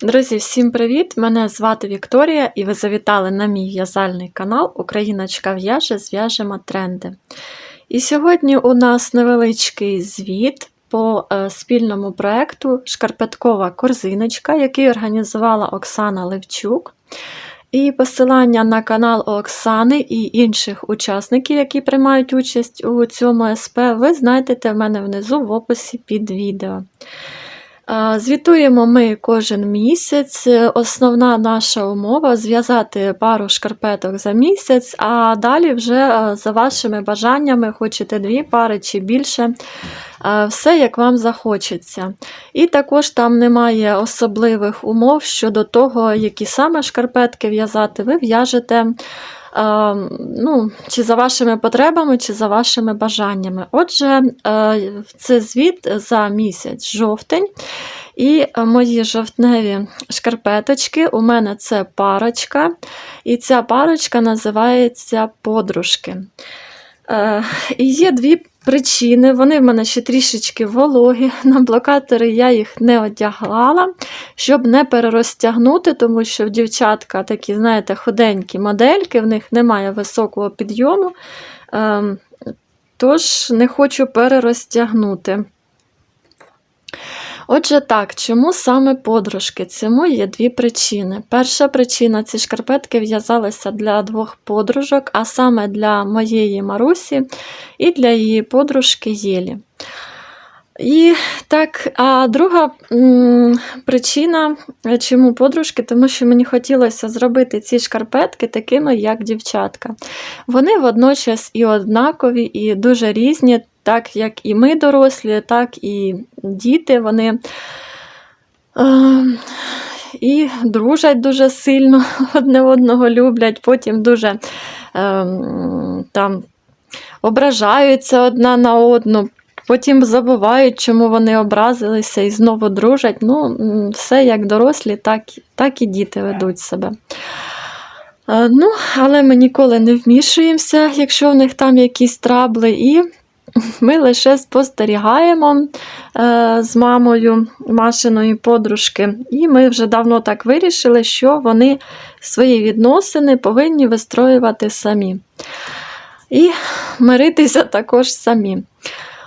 Друзі, всім привіт! Мене звати Вікторія і ви завітали на мій в'язальний канал Україночка в'яже, зв'яжемо тренди. І сьогодні у нас невеличкий звіт по е, спільному проєкту Шкарпеткова корзиночка, який організувала Оксана Левчук. І посилання на канал Оксани і інших учасників, які приймають участь у цьому СП, ви знайдете в мене внизу в описі під відео. Звітуємо ми кожен місяць. Основна наша умова зв'язати пару шкарпеток за місяць, а далі вже за вашими бажаннями, хочете дві пари чи більше. Все, як вам захочеться. І також там немає особливих умов щодо того, які саме шкарпетки в'язати, ви в'яжете. Е, Ну, чи за вашими потребами, чи за вашими бажаннями. Отже, е, це звіт за місяць жовтень. І е, мої жовтневі шкарпеточки. У мене це парочка, і ця парочка називається подружки. Е, І є дві причини. Вони в мене ще трішечки вологі. На блокатори я їх не одягала, щоб не перерозтягнути, тому що в дівчатка такі, знаєте, худенькі модельки, в них немає високого підйому. Е, Тож не хочу перерозтягнути. Отже, так, чому саме подружки? Цьому є дві причини. Перша причина ці шкарпетки в'язалися для двох подружок, а саме для моєї Марусі і для її подружки Єлі. І так, а друга причина, чому подружки, тому що мені хотілося зробити ці шкарпетки такими, як дівчатка. Вони водночас і однакові, і дуже різні, так як і ми дорослі, так і діти. Вони е, і дружать дуже сильно, одне одного люблять, потім дуже е, там ображаються одна на одну. Потім забувають, чому вони образилися і знову дружать. Ну, все як дорослі, так, так і діти ведуть себе. Е, Ну, але ми ніколи не вмішуємося, якщо в них там якісь трабли, і ми лише спостерігаємо е, з мамою Машиної подружки. І ми вже давно так вирішили, що вони свої відносини повинні вистроювати самі. І миритися також самі.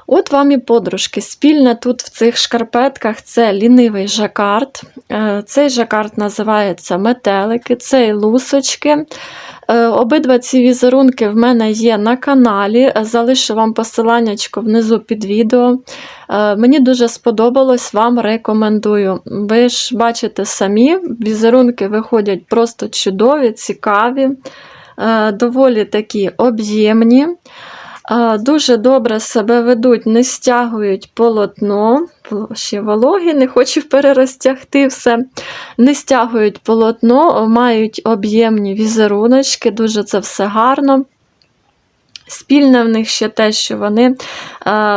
От вам і подружки. Спільне тут в цих шкарпетках це лінивий жакард. Е, Цей жакард називається метелики, цей лусочки. Е, Обидва ці візерунки в мене є на каналі. Залишу вам посилання внизу під відео. Е, Мені дуже сподобалось, вам рекомендую. Ви ж бачите самі, візерунки виходять просто чудові, цікаві, доволі такі об'ємні. Дуже добре себе ведуть, не стягують полотно, ще вологі, не хочу перерозтягти все. Не стягують полотно, мають об'ємні візеруночки, дуже це все гарно. Спільне в них ще те, що вони е,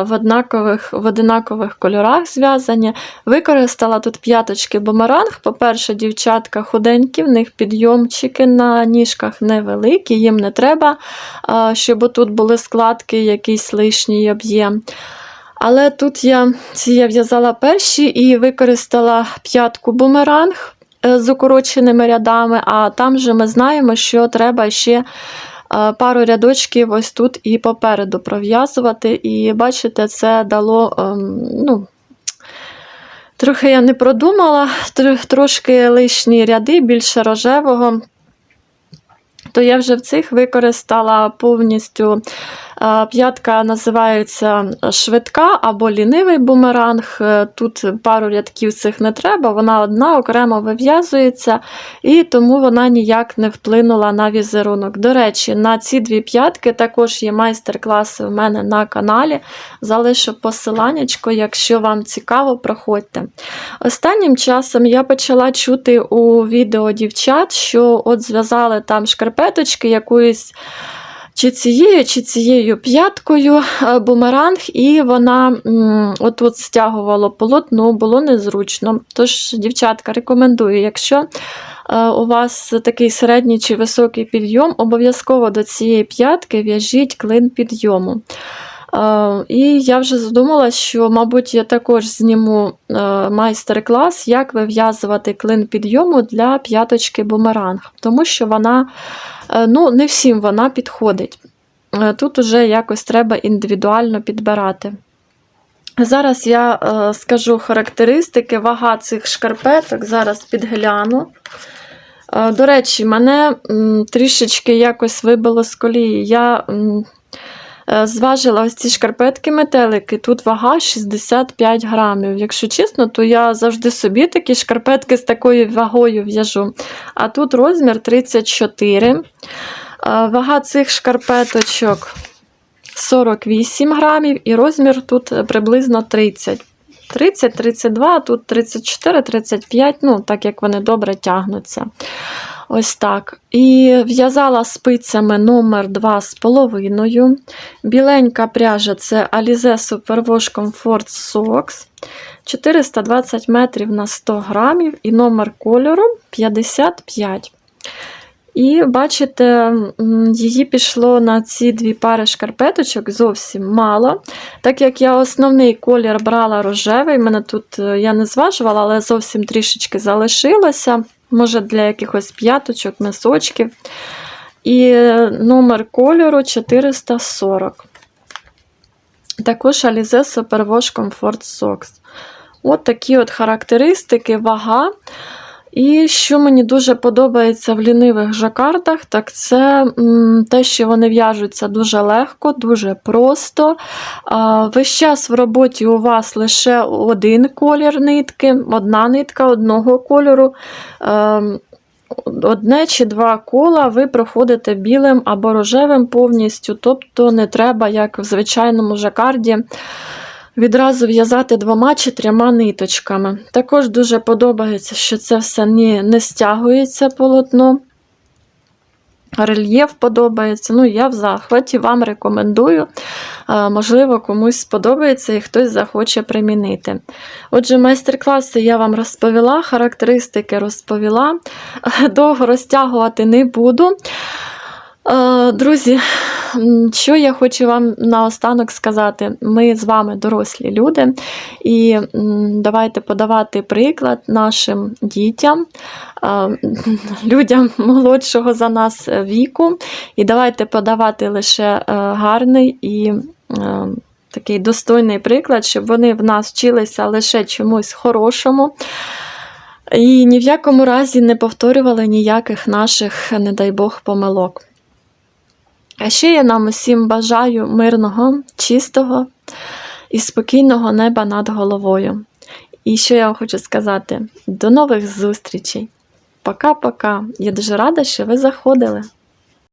в однакових, в одинакових кольорах зв'язані. Використала тут п'яточки бумеранг. По-перше, дівчатка худенькі, в них підйомчики на ніжках невеликі, їм не треба, е, щоб тут були складки, якийсь лишній об'єм. Але тут я ці я в'язала перші і використала п'ятку бумеранг е, з укороченими рядами, а там же ми знаємо, що треба ще пару рядочків ось тут і попереду пров'язувати. І бачите, це дало. ем, ну, Трохи я не продумала, трошки лишні ряди, більше рожевого. То я вже в цих використала повністю п'ятка називається швидка або лінивий бумеранг. Е, Тут пару рядків цих не треба, вона одна окремо вив'язується, і тому вона ніяк не вплинула на візерунок. До речі, на ці дві п'ятки також є майстер-класи в мене на каналі. Залишу посиланнячко, якщо вам цікаво, проходьте. Останнім часом я почала чути у відео дівчат, що от зв'язали там шкарпеточки якоїсь. Чи цією, чи цією п'яткою е, бумеранг, і вона м, отут стягувала полотно, було незручно. Тож, дівчатка, рекомендую, якщо е, у вас такий середній чи високий підйом, обов'язково до цієї п'ятки в'яжіть клин підйому. І я вже задумала, що, мабуть, я також зніму е, майстер-клас, як вив'язувати клин підйому для п'яточки бумеранг, тому що вона, е, ну, не всім вона підходить. Е, Тут уже якось треба індивідуально підбирати. Зараз я скажу характеристики, вага цих шкарпеток, зараз підгляну. До речі, мене трішечки якось вибило з колії. Я зважила ось ці шкарпетки метелики, тут вага 65 грамів. Якщо чесно, то я завжди собі такі шкарпетки з такою вагою в'яжу. А тут розмір 34. Е, Вага цих шкарпеточок 48 грамів, і розмір тут приблизно 30. 30-32, а тут 34-35, ну, так як вони добре тягнуться. Ось так. І в'язала спицями номер 2,5. Біленька пряжа це Alize Superwash Comfort Socks. 420 метрів на 100 грамів, і номер кольору 55. І бачите, її пішло на ці дві пари шкарпеточок зовсім мало. Так як я основний колір брала рожевий, мене тут е, я не зважувала, але зовсім трішечки залишилося. Може, для якихось п'яточок, мисочків. І номер кольору 440. Також Alize Superwash Comfort Socks. От такі от характеристики, вага. І що мені дуже подобається в лінивих жакардах, так це те, що вони в'яжуться дуже легко, дуже просто. Весь час в роботі у вас лише один колір нитки, одна нитка одного кольору. Ем, Одне чи два кола ви проходите білим або рожевим повністю, тобто не треба, як в звичайному жакарді, відразу в'язати двома чи трьома ниточками. Також дуже подобається, що це все не, не стягується полотно. Рельєф подобається. Ну, я в захваті вам рекомендую. Можливо, комусь сподобається і хтось захоче примінити. Отже, майстер-класи я вам розповіла, характеристики розповіла. Довго розтягувати не буду. Друзі, що я хочу вам наостанок сказати? Ми з вами дорослі люди, і давайте подавати приклад нашим дітям, е, людям молодшого за нас віку. І давайте подавати лише е, гарний і е, такий достойний приклад, щоб вони в нас вчилися лише чомусь хорошому. І ні в якому разі не повторювали ніяких наших, не дай Бог, помилок. А ще я нам усім бажаю мирного, чистого і спокійного неба над головою. І що я вам хочу сказати: до нових зустрічей! Пока-пока! Я дуже рада, що ви заходили.